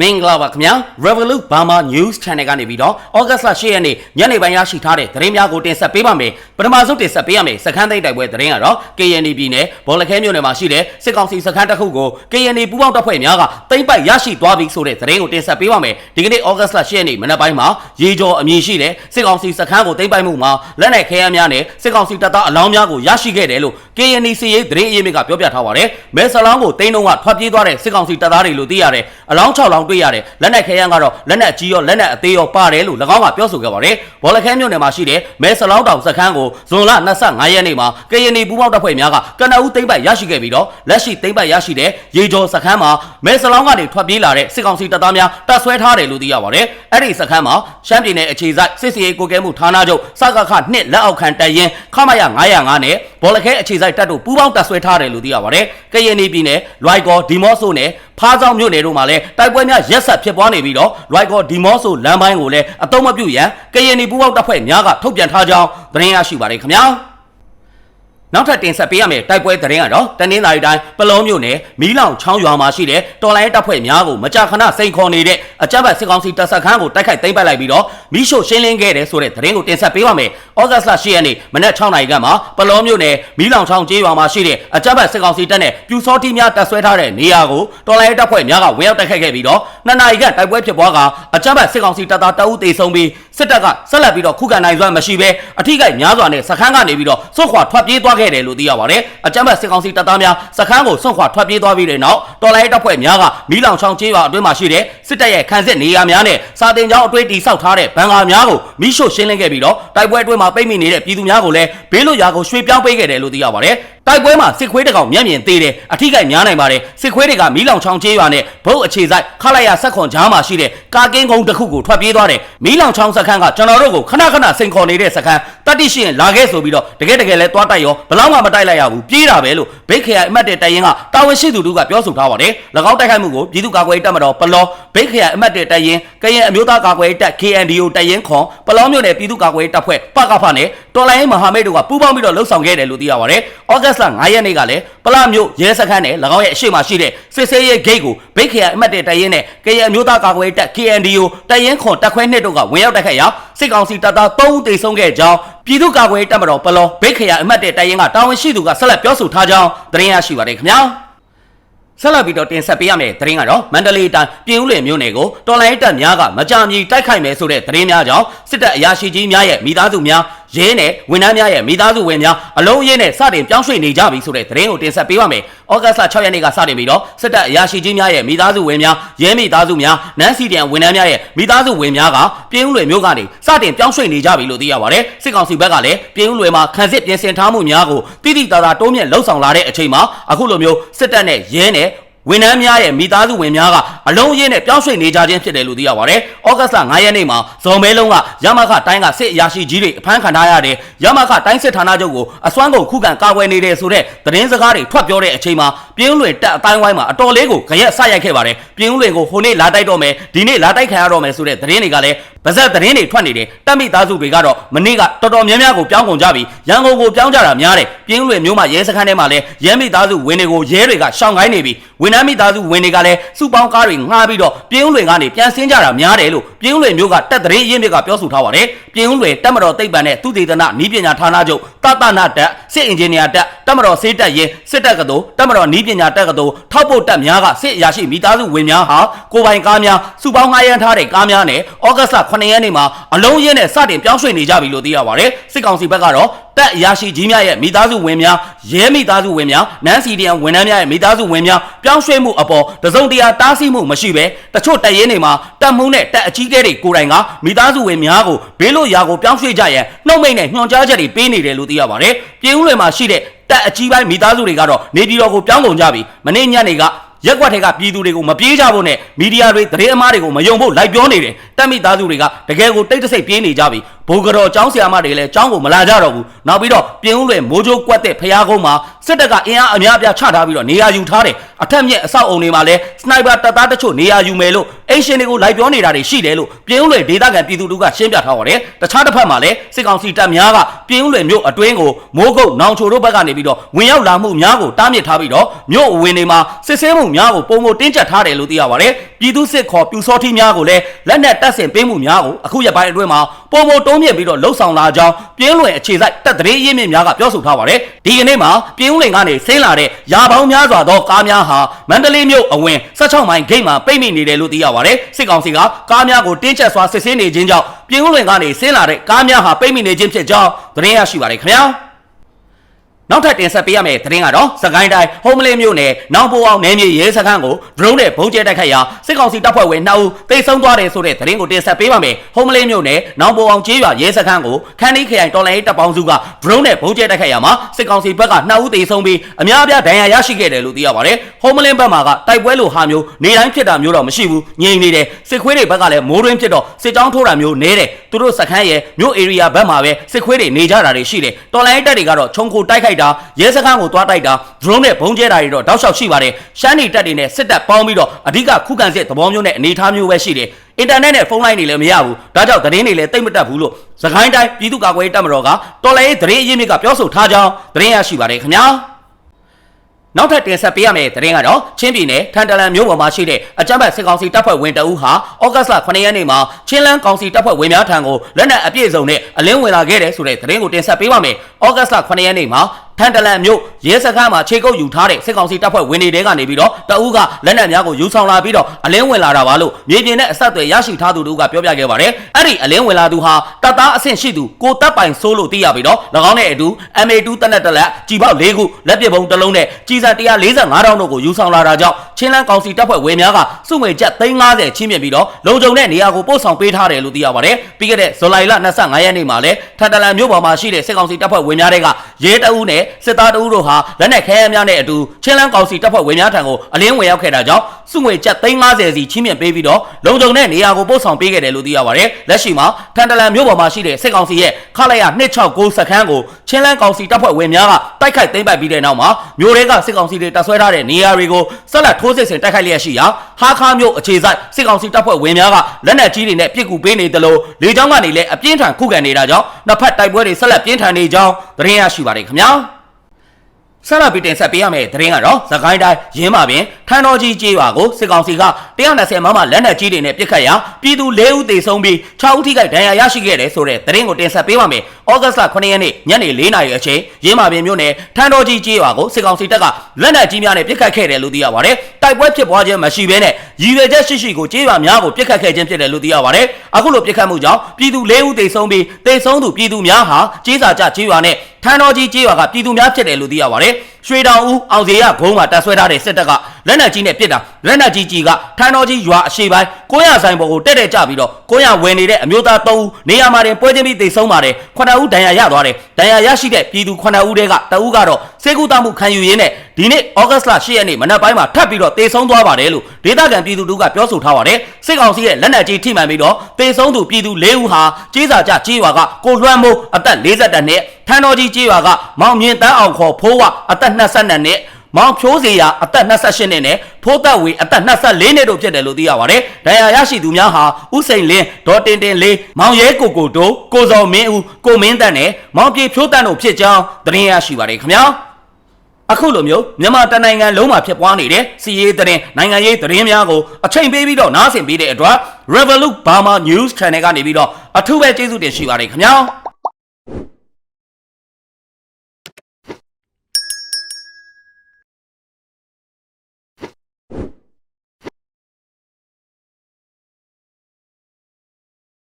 မင်္ဂလာပါခင်ဗျာ Revolut Burma News Channel ကနေပြီးတော့ဩဂတ်လ10ရက်နေ့ညနေပိုင်းရရှိထားတဲ့သတင်းများကိုတင်ဆက်ပေးပါမယ်ပထမဆုံးတင်ဆက်ပေးရမယ်စခန်းသိမ်းတိုက်ပွဲသတင်းကတော့ KND ပြည်နယ်ဘောလခဲမြို့နယ်မှာရှိတဲ့စစ်ကောင်စီစခန်းတစ်ခုကို KND ပူးပေါင်းတပ်ဖွဲ့များကသိမ်းပိုက်ရရှိသွားပြီဆိုတဲ့သတင်းကိုတင်ဆက်ပေးပါမယ်ဒီကနေ့ဩဂတ်လ10ရက်နေ့မနက်ပိုင်းမှာရေကျော်အမည်ရှိတဲ့စစ်ကောင်စီစခန်းကိုသိမ်းပိုက်မှုမှာလက်နက်ခဲယမ်းများနဲ့စစ်ကောင်စီတပ်သားအလောင်းများကိုရရှိခဲ့တယ်လို့ KND စီရေးသတင်းအရင်းမြစ်ကပြောပြထားပါတယ်မဲဆလောင်းကိုတင်းတုံးကထွက်ပြေးသွားတဲ့စစ်ကောင်စီတပ်သားတွေလို့သိရတယ်အလောင်း6လောင်းတွေ့ရတယ်လက်နက်ခဲယမ်းကတော့လက်နက်ကြီးရောလက်နက်အသေးရောပါတယ်လို့၎င်းကပြောဆိုခဲ့ပါတယ်ဘောလခဲမြို့နယ်မှာရှိတဲ့မဲဆလောင်းတောင်စခန်းကိုဇွန်လ25ရက်နေ့မှာ KND ပူးပေါင်းတပ်ဖွဲ့များကကနအူးသိမ်းပိုက်ရရှိခဲ့ပြီးတော့လက်ရှိသိမ်းပိုက်ရရှိတဲ့ရေကျော်စခန်းမှာမဲဆလောင်းကနေထွက်ပြေးလာတဲ့စစ်ကောင်စီတပ်သားများတပ်ဆွဲထားတယ်လို့သိရပါတယ်အဲ့ဒီစခန်းမှာရှမ်းပြည်နယ်အခြေစိုက်စစ်စီရေးကိုကဲမှုဌာနချုပ်စကခနှစ်လက်အောက်ခံတပ်ရင်းခမရ905နဲ့ ဘောလခဲအခြေစိုက်တပ်တို့ပူးပေါင်းတပ်ဆွဲထားတယ်လို့သိရပါတယ်ကရင်ပြည်နယ်လွိုက်ကောဒီမော့ဆိုနဲ့ဖားဆောင်မြို့နယ်တို့မှာလည်းတိုက်ပွဲများရက်ဆက်ဖြစ်ပွားနေပြီးတော့လွိုက်ကောဒီမော့ဆိုလမ်းပိုင်းကိုလည်းအတုံးမပြုတ်ရန်ကရင်ပူးပေါင်းတပ်ဖွဲ့များကထုတ်ပြန်ထားကြောင်းသတင်းရရှိပါတယ်ခင်ဗျာ နောက်ထပ်တင်ဆက်ပေးရမယ့်တိုက်ပွဲသတင်းကတော့တနင်္သာရီတိုင်းပလောမြို့နယ်မီးလောင်ချောင်းရွာမှာရှိတဲ့တော်လိုင်းတပ်ဖွဲ့များကိုမကြာခဏစိန်ခေါ်နေတဲ့အကြမ်းဖက်စစ်ကောင်စီတပ်စခန်းကိုတိုက်ခိုက်သိမ်းပိုက်လိုက်ပြီးတော့မီးရှို့ရှင်းလင်းခဲ့တယ်ဆိုတဲ့သတင်းကိုတင်ဆက်ပေးပါမယ်။ဩဂတ်စ်လ10ရက်နေ့မနက်6နာရီခန့်မှာပလောမြို့နယ်မီးလောင်ချောင်းကျေးရွာမှာရှိတဲ့အကြမ်းဖက်စစ်ကောင်စီတပ်နဲ့ပြူစောတိများတပ်ဆွဲထားတဲ့နေရာကိုတော်လိုင်းတပ်ဖွဲ့များကဝင်ရောက်တိုက်ခိုက်ခဲ့ပြီးတော့နှစ်နာရီခန့်တိုက်ပွဲဖြစ်ပွားကအကြမ်းဖက်စစ်ကောင်စီတပ်သားတအုပ်တေဆုံးပြီးစစ်တပ်ကဆက်လက်ပြီးတော့ခုခံနိုင်စွမ်းမရှိဘဲအထိကိများစွာနဲ့စခန်းကနေပြီးတော့စွန့်ခွာထွက်ပြေးသွားခဲ့တယ်လို့သိရပါတယ်။အကြမ်းဖက်စစ်ကောင်စီတပ်သားများစခန်းကိုစွန့်ခွာထွက်ပြေးသွားပြီးတဲ့နောက်တော်လိုင်းတပ်ဖွဲ့များကမီးလောင်ချောင်းကျေးရွာအတွင်းမှာရှိတဲ့စစ်တပ်ရဲ့ခန်းစစ်နေရာများနဲ့စာတင်ကျောင်းအတွင်းတိစောက်ထားတဲ့ဘန်ကာများကိုမီးရှို့ရှင်းလင်းခဲ့ပြီးတော့တိုက်ပွဲအတွင်းမှာပိတ်မိနေတဲ့ပြည်သူများကိုလည်းဘေးလွတ်ရာကိုရွှေ့ပြောင်းပေးခဲ့တယ်လို့သိရပါတယ်။တိုက်ပွဲမှာစစ်ခွေးတကောင်မျက်မြင်သေးတယ်အထိကိများနိုင်ပါတယ်စစ်ခွေးတွေကမီးလောင်ချောင်းကျေးရွာနဲ့ဘုတ်အခြေဆိုင်ခလိုက်ရဆက်ခွန်ကြားမှာရှိတဲ့ကာကင်းကုန်းတစ်ခုကိုထွက်ပြေးသွားတယ်မီးလောင်ချောင်းစခန်းကကျွန်တော်တို့ကိုခဏခဏစိန်ခေါ်နေတဲ့စခန်းတတိရှိရင်လာခဲ့ဆိုပြီးတော့တကယ်တကယ်လဲသွားတိုက်ရောဘလောက်မှမတိုက်လိုက်ရဘူးပြေးတာပဲလို့ဘိတ်ခရိုင်အမတ်တဲ့တိုင်ရင်ကတာဝန်ရှိသူတို့ကပြောဆိုထားပါတယ်၎င်းတိုက်ခိုက်မှုကိုပြည်သူ့ကာကွယ်ရေးတပ်မတော်ပလောဘိတ်ခရိုင်အမတ်တဲ့တိုင်ရင်ကရင်အမျိုးသားကာကွယ်ရေးတပ် KNDO တိုင်ရင်ခွန်ပလောမြို့နယ်ပြည်သူ့ကာကွယ်ရေးတပ်ဖွဲ့ပကဖနဲ့တော်လိုင်းမဟာမိတ်တို့ကပူးပေါင်းပြီးတော့လှုပ်ဆောင်ခဲ့တယ်လို့သိရပါတယ်ဩဂတ်စ်လ9ရက်နေ့ကလည်းပလမြို့ရဲစခန်းနဲ့၎င်းရဲ့အရှိမရှိတဲ့စစ်ဆေးရေးဂိတ်ကိုဘိတ်ခရိုင်အမတ်တဲ့တိုင်ရင်နဲ့ကရင်အမျိုးသားကာကွယ်ရေးတပ် KNDO တိုင်ရင်ခွန်တပ်ခွဲနှစ်တို့ကဝင်ရောက်တိုက်ခိုက်ရာစစ်ကောင်စီတပ်သား3ဦးသေဆုံးခဲ့ကြောင်းပြည်သူ့ကာကွယ်ရေးတပ်မတော်ပလောဘိတ်ခရိုင်အမတ်တဲ့တိုင်ရင်ကတာဝန်ရှိသူကဆက်လက်ပြောဆိုထားကြောင်းသတင်းရရှိပါတယ်ခင်ဗျာ ဆက်လက်ပြီးတော့တင်ဆက်ပေးရမယ့်သတင်းကတော့မန္တလေးတိုင်းပြည်ဦးလွင်မြို့နယ်ကိုတော်လိုင်းတပ်များကမကြာမီတိုက်ခိုက်မယ်ဆိုတဲ့သတင်းများကြောင့်စစ်တပ်အရာရှိကြီးများရဲ့မိသားစုများ ရဲနဲ့ဝန်ထမ်းများရဲ့မိသားစုဝင်များအလုံးရင်းနဲ့စတင်ပြောင်းရွှေ့နေကြပြီဆိုတဲ့သတင်းကိုတင်ဆက်ပေးပါမယ်။ဩဂတ်စ်လ6ရက်နေ့ကစတင်ပြီးတော့စစ်တပ်အရာရှိကြီးများရဲ့မိသားစုဝင်များရဲမိသားစုများနန်းစီတန်ဝန်ထမ်းများရဲ့မိသားစုဝင်များကပြည်ဦးလွင်မြို့ကနေစတင်ပြောင်းရွှေ့နေကြပြီလို့သိရပါတယ်။စစ်ကောင်စီဘက်ကလည်းပြည်ဦးလွင်မှာခံစစ်ပြင်ဆင်ထားမှုများကိုတိတိတသာတိုးမြင့်လှုပ်ဆောင်လာတဲ့အချိန်မှာအခုလိုမျိုးစစ်တပ်နဲ့ရဲနဲ့ ဝန်ထမ်းများရဲ့မိသားစုဝင်များကအလုံးရင်းနဲ့ပြောင်းရွှေ့နေကြခြင်းဖြစ်တယ်လို့သိရပါတယ်။ဩဂတ်စ်လ9ရက်နေ့မှာဇော်မဲလုံးကရမခတိုင်းကစစ်အရာရှိကြီးတွေအဖမ်းခံထားရတယ်။ရမခတိုင်းစစ်ဌာနချုပ်ကိုအစွမ်းကုန်ခုခံကာကွယ်နေတယ်ဆိုတဲ့သတင်းစကားတွေထွက်ပြောတဲ့အချိန်မှာပြင်းလွင်တက်အတိုင်းဝိုင်းမှာအတော်လေးကိုကြရက်ဆရိုက်ခဲ့ပါတယ်။ပြင်းလွင်ကိုဟိုနေ့လာတိုက်တော့မယ်ဒီနေ့လာတိုက်ခံရတော့မယ်ဆိုတဲ့သတင်းတွေကလည်း ဗဇက်သတင်းတွေထွက်နေတယ်။တပ်မိသားစုတွေကတော့မနေ့ကတော်တော်များများကိုပြောင်းကုန်ကြပြီ။ရန်ကုန်ကိုပြောင်းကြတာများတယ်။ပြင်းလွင်မျိုးမှာရဲစခန်းထဲမှာလည်းရဲမိသားစုဝင်တွေကိုရဲတွေကရှောင်ခိုင်းနေပြီ။ဝန်ထမ်းမိသားစုဝင်တွေကလည်းစုပေါင်းကားတွေငှားပြီးတော့ပြင်းဦးလွင်ကနေပြန်ဆင်းကြတာများတယ်လို့ပြင်းဦးလွင်မျိုးကတက်တဲ့ရင်းမြစ်ကပြောဆိုထားပါတယ်ပြင်းဦးလွင်တက်မတော်တိတ်ပံနဲ့သူတေသနနီးပညာဌာနချုပ်တတနာတက်စစ်အင်ဂျင်နီယာတက်တက်မတော်စေးတက်ရင်စစ်တပ်ကတော်တက်မတော်နီးပညာတက်ကတော်ထောက်ပို့တက်များကစစ်အရာရှိမိသားစုဝင်များဟာကိုပိုင်ကားများစုပေါင်းငှားရမ်းထားတဲ့ကားများနဲ့ဩဂတ်စ်လ9ရက်နေ့မှာအလုံးရင်းနဲ့စတင်ပြောင်းရွှေ့နေကြပြီလို့သိရပါတယ်စစ်ကောင်စီဘက်ကတော့တက်အရာရှိကြီးများရဲ့မိသားစုဝင်များရဲမိသားစုဝင်များနန်းစီဒီယန်ဝန်ထမ်းများရဲ့မိသားစုဝင်များပြောင်းရွှေ့မှုအပေါ်တစုံတရာတားဆီးမှုမရှိဘဲတချို့တပ်ရင်းတွေမှာတပ်မှုနဲ့တပ်အကြီးအကဲတွေကိုယ်တိုင်ကမိသားစုဝင်များကိုဘေးလို့ရာကိုပြောင်းရွှေ့ကြရန်နှုတ်မိတ်နဲ့ညွှန်ကြားချက်တွေပေးနေတယ်လို့သိရပါတယ်ပြည်ဦးလွင်မှာရှိတဲ့တပ်အကြီးပိုင်းမိသားစုတွေကတော့နေပြည်တော်ကိုပြောင်းကုန်ကြပြီမနေ့ညနေက ရက်ကွက်ထဲကပြည်သူတွေကိုမပြေးကြဖို့နဲ့မီဒီယာတွေသတင်းအမားတွေကိုမယုံဖို့လိုက်ပြောနေတယ်တက်မိသားစုတွေကတကယ်ကိုတိတ်တဆိတ်ပြေးနေကြပြီ ဘိုးကတော်ចောင်းဆရာမတွေလည်းចောင်းကိုမလာကြတော့ဘူးနောက်ပြီးတော့ပြင်းဦးလွယ်မိုးကြိုးကွက်တဲ့ဖျားကုန်းမှာစစ်တပ်ကအင်အားအများအပြားချထားပြီးတော့နေရာယူထားတယ်အထက်မြက်အဆောက်အုံတွေမှာလည်းစနိုက်ပါတပ်သားတချို့နေရာယူမယ်လို့အင်အိမ်ရှင်တွေကိုလိုက်ပြောနေတာတွေရှိတယ်လို့ပြင်းဦးလွယ်ဒေသခံပြည်သူတို့ကရှင်းပြထားပါတယ်တခြားတစ်ဖက်မှာလည်းစစ်ကောင်စီတပ်များကပြင်းဦးလွယ်မြို့အတွင်းကိုမိုးကုတ်နောင်ချိုတို့ဘက်ကနေပြီးတော့ဝင်ရောက်လာမှုများကိုတားမြစ်ထားပြီးတော့မြို့အဝင်တွေမှာစစ်ဆေးမှုများကိုပုံမတင်းကျပ်ထားတယ်လို့သိရပါတယ်ပြည်သူစစ်ခေါ်ပြူစောထီများကိုလည်းလက်နက်တပ်ဆင်ပေးမှုများကိုအခုရက်ပိုင်းအတွင်းမှာ ပုံမတုံးမြင့်ပြီးတော့လှုပ်ဆောင်လာကြောင်းပြင်းလွယ်အခြေစိုက်တပ်သတင်းရင်းမြစ်များကပြောဆိုထားပါတယ်ဒီကနေ့မှာပြင်းဦးလွင်ကနေဆင်းလာတဲ့ရာပေါင်းများစွာသောကားများဟာမန္တလေးမြို့အဝင်16မိုင်ဂိတ်မှာပိတ်မိနေတယ်လို့သိရပါတယ်စစ်ကောင်စီကကားများကိုတင်းကျပ်စွာစစ်ဆေးနေခြင်းကြောင့်ပြင်းဦးလွင်ကနေဆင်းလာတဲ့ကားများဟာပိတ်မိနေခြင်းဖြစ်ကြောင်းသတင်းရရှိပါတယ်ခင်ဗျာ နောက်ထပ်တင်ဆက်ပေးရမယ့်သတင်းကတော့စကိုင်းတိုင်းဟုံးမလေးမြို့နယ်နောင်ပိုအောင်နယ်မြေရဲစခန်းကို drone နဲ့ဘုံကျဲတိုက်ခိုက်ရာစစ်ကောင်စီတပ်ဖွဲ့ဝင်2ဦးတိတ်ဆုံးသွားတယ်ဆိုတဲ့သတင်းကိုတင်ဆက်ပေးပါမယ်။ဟုံးမလေးမြို့နယ်နောင်ပိုအောင်ကျေးရွာရဲစခန်းကိုခန်းဒီခရိုင်တော်လိုင်းတပ်ပေါင်းစုက drone နဲ့ဘုံကျဲတိုက်ခိုက်ရာမှာစစ်ကောင်စီဘက်က2ဦးတိတ်ဆုံးပြီးအများအပြားဒဏ်ရာရရှိခဲ့တယ်လို့သိရပါတယ်။ဟုံးမလင်းဘက်မှာကတိုက်ပွဲလိုဟာမျိုးနေတိုင်းဖြစ်တာမျိုးတော့မရှိဘူး။ငြိမ်နေတယ်။စစ်ခွေးတွေဘက်ကလည်းမိုးရင်းဖြစ်တော့စစ်ကြောင်းထိုးတာမျိုးနဲတယ်။သူတို့စခန်းရဲ့မြို့ area ဘက်မှာပဲစစ်ခွေးတွေနေကြတာတွေရှိတယ်။တော်လိုင်းတပ်တွေကတော့ခြုံခိုတိုက်ခိုက်တာရဲစခန်းကိုသွားတိုက်တာ drone နဲ့ဘုံကျဲတာတွေတော့တောက်လျှောက်ရှိပါတယ်။ရှမ်းနေတပ်တွေနဲ့စစ်တပ်ပေါင်းပြီးတော့အဓိကခုခံစစ်သဘောမျိုးနဲ့အနေအထားမျိုးပဲရှိတယ်။အင်တာနက်နဲ့ဖုန်းလိုင်းတွေလည်းမရဘူး။ဒါကြောင့်သတင်းတွေလည်းတိတ်မတက်ဘူးလို့စကိုင်းတိုင်းပြည်သူ့ကာကွယ်ရေးတပ်မတော်ကတော်လိုင်းသတင်းအရင်းမြစ်ကပြောဆိုထားကြောင်းသတင်းရရှိပါတယ်ခင်ဗျာ။နောက်ထပ်တင်ဆက်ပေးရမယ့်သတင်းကတော့ချင်းပြည်နယ်ထန်တလန်မြို့ပေါ်မှာရှိတဲ့အကြမ်းဖက်စစ်ကောင်စီတပ်ဖွဲ့ဝင်တအူးဟာဩဂတ်စ်လ9ရက်နေ့မှာချင်းလန်းကောင်စီတပ်ဖွဲ့ဝင်များထံကိုလက်နက်အပြည့်စုံနဲ့အလင်းဝင်လာခဲ့တယ်ဆိုတဲ့သတင်းကိုတင်ဆက်ပေးပါမယ်။ဩဂတ်စ်လ9ရက်နေ့မှာ ထန်တလန်မြို့ရဲစခန်းမှာခြေကုပ်ယူထားတဲ့စစ်ကောင်စီတပ်ဖွဲ့ဝင်တွေတဲကနေပြီးတော့တအူးကလက်နက်များကိုယူဆောင်လာပြီးတော့အလင်းဝင်လာတာပါလို့မြေပြင်နဲ့အဆက်အသွယ်ရရှိထားသူတို့ကပြောပြခဲ့ပါတယ်။အဲ့ဒီအလင်းဝင်လာသူဟာတပ်သားအဆင့်ရှိသူကိုတပ်ပိုင်ဆိုးလို့သိရပြီးတော့၎င်းနဲ့အတူ MA2 တက်လက်တက်လက်ကြီးပေါက်၄ခုလက်ပစ်ပုံတစ်လုံးနဲ့ကြီးစား145တောင်းတို့ကိုယူဆောင်လာတာကြောင့်ချင်းလန်းကောင်စီတပ်ဖွဲ့ဝင်များကစုငွေကျပ်350ချင်းမြင့်ပြီးတော့လုံခြုံတဲ့နေရာကိုပို့ဆောင်ပေးထားတယ်လို့သိရပါတယ်။ပြီးခဲ့တဲ့ဇူလိုင်လ25ရက်နေ့မှာလဲထန်တလန်မြို့ပေါ်မှာရှိတဲ့စစ်ကောင်စီတပ်ဖွဲ့ဝင်များတွေကရဲတအုပ်နဲ့စစ်သားတအုပ်တို့ဟာလက်နက်ခဲယမ်းများနဲ့အတူချင်းလန်းကောင်စီတပ်ဖွဲ့ဝင်များထံကိုအလင်းဝင်ရောက်ခဲ့တာကြောင့်စုငွေကျပ်350စီချင်းမြင့်ပေးပြီးတော့လုံခြုံတဲ့နေရာကိုပို့ဆောင်ပေးခဲ့တယ်လို့သိရပါတယ်။လက်ရှိမှာထန်တလန်မြို့ပေါ်မှာရှိတဲ့စစ်ကောင်စီရဲ့ခလာရ269စခန်းကိုချင်းလန်းကောင်စီတပ်ဖွဲ့ဝင်များကတိုက်ခိုက်သိမ်းပိုက်ပြီးတဲ့နောက်မှာမြို့တွေကစစ်ကောင်စီတွေတပ်ဆွဲထားတဲ့နေရာတွေကိုဆက်လက်ထိုးစစ်ဆင်တိုက်ခိုက်လျက်ရှိရာဟာခါမြို့အခြေစိုက်စစ်ကောင်စီတပ်ဖွဲ့ဝင်များကလက်နက်ကြီးတွေနဲ့ပစ်ကူပေးနေတယ်လို့လေကြောင်းကနေလည်းအပြင်းထန်ခုခံနေတာကြောင့်နှစ်ဖက်တိုက်ပွဲတွေဆက်လက်ပြင်းထန်နေကြောင်းသတင်းရရှိပါတယ်ခင်ဗျာ ဆရာပီတင်ဆက်ပေးရမယ့်သတင်းကတော့သခိုင်းတိုင်းရင်းမာပင်ထန်တော်ကြီးကျေးရွာကိုစစ်ကောင်စီက120မမလက်နက်ကြီးတွေနဲ့ပစ်ခတ်ရာပြည်သူ၄ဦးသေဆုံးပြီး6ဦးထိခိုက်ဒဏ်ရာရရှိခဲ့တယ်ဆိုတဲ့သတင်းကိုတင်ဆက်ပေးပါမယ်။ဩဂတ်စ်လ9ရက်နေ့ညနေ4နာရီအချိန်ရင်းမာပင်မြို့နယ်ထန်တော်ကြီးကျေးရွာကိုစစ်ကောင်စီတပ်ကလက်နက်ကြီးများနဲ့ပစ်ခတ်ခဲ့တယ်လို့သိရပါတယ်။တိုက်ပွဲဖြစ်ပွားခြင်းမရှိဘဲနဲ့ ရည်ရွယ်ချက်ရှိရှိကိုကျေးရွာများကိုပစ်ခတ်ခဲ့ခြင်းဖြစ်တယ်လို့သိရပါတယ်။အခုလိုပစ်ခတ်မှုကြောင့်ပြည်သူ၄ဦးသေဆုံးပြီးသေဆုံးသူပြည်သူများဟာကျေးစာကြကျေးရွာနဲ့ထန်တော်ကြီးကျေးရွာကပြည်သူများဖြစ်တယ်လို့သိရပါတယ်။ရွှေတောင်ဦးအောင်စီရဂုံးမှာတပ်ဆွဲထားတဲ့စစ်တပ်ကလက်နက်ကြီးနဲ့ပစ်တာလက်နက်ကြီးကြီးကထန်တော်ကြီးရွာအရှိပိုင်း900ဆိုင်ပေါ်ကိုတက်တက်ကြပြီးတော့900ဝင်နေတဲ့အမျိုးသား3ဦးနေရာမှာတင်ပွဲချင်းပြီးတိတ်ဆုံးပါတယ်9ဦးဒဏ်ရာရသွားတယ်ဒဏ်ရာရရှိတဲ့ပြည်သူ9ဦးတဲကတဦးကတော့စေကူတမှုခံယူရင်းနဲ့ဒီနေ့ဩဂတ်လ10ရက်နေ့မနက်ပိုင်းမှာထပ်ပြီးတော့တေဆုံးသွားပါတယ်လို့ဒေသခံပြည်သူတို့ကပြောဆိုထားပါတယ်စစ်ကောင်စီရဲ့လက်နက်ကြီးထိမှန်ပြီးတော့တေဆုံးသူပြည်သူ၄ဦးဟာကြေးစာကြကြေးရွာကကိုလွှမ်းမိုးအသက်40တန်းနဲ့ ထန်တော်ကြီးကြေးရွာကမောင်မြင့်တန်းအောင်ခေါ်ဖိုးဝအသက်22နဲ့မောင်ဖြိုးစီယာအသက်28နှစ်နဲ့ဖိုးသက်ဝေအသက်24နှစ်တို့ဖြစ်တယ်လို့သိရပါတယ်။ဒဏ်ရာရရှိသူများဟာဥစိန်လင်းဒေါ်တင်တင်လေးမောင်ရဲကိုကိုတို့ကိုစော်မင်းဦးကိုမင်းတန်းနဲ့မောင်ပြေဖြိုးတန်းတို့ဖြစ်ကြောင်းသတင်းရရှိပါတယ်ခင်ဗျာ။အခုလိုမျိုးမြန်မာတနိုင်ငံလုံးမှာဖြစ်ပွားနေတဲ့စီရေးသတင်းနိုင်ငံရေးသတင်းများကိုအချိန်ပေးပြီးတော့နားဆင်ပေးတဲ့အတွက် Revolut Burma News Channel ကနေပြီးတော့အထူးပဲကျေးဇူးတင်ရှိပါတယ်ခင်ဗျာ။